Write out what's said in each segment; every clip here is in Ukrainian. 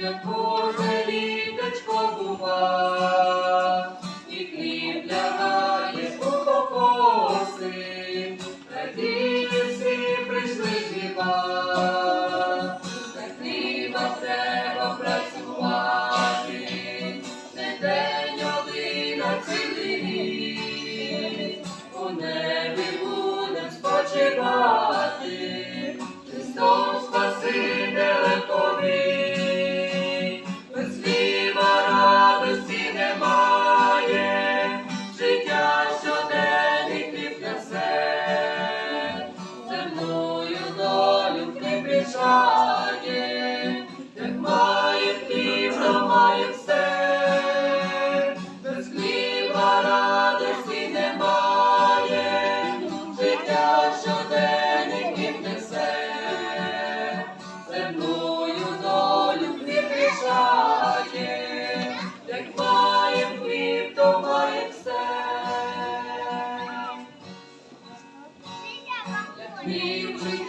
yet pouring.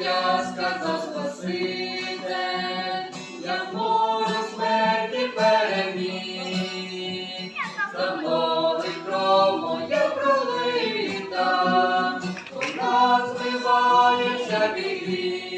життя сказав спасите, я можу смерті переміг, за мною кров моя пролита, вона зливається білі.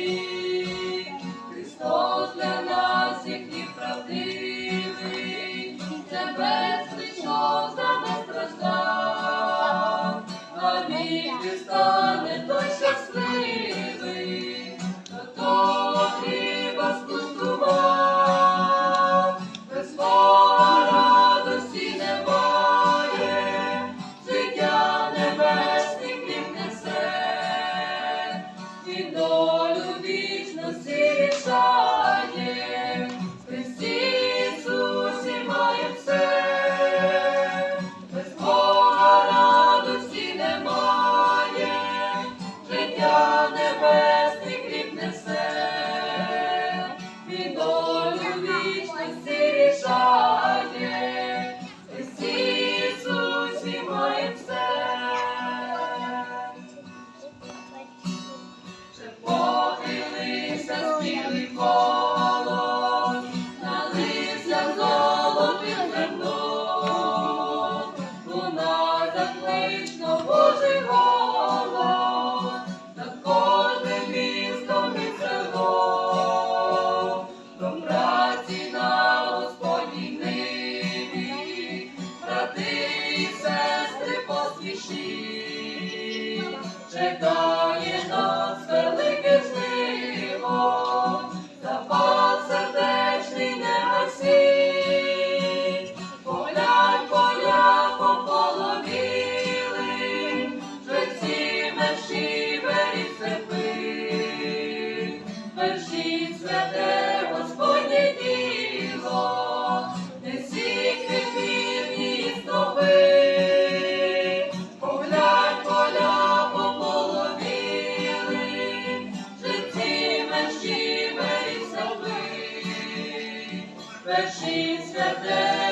Let the machines today.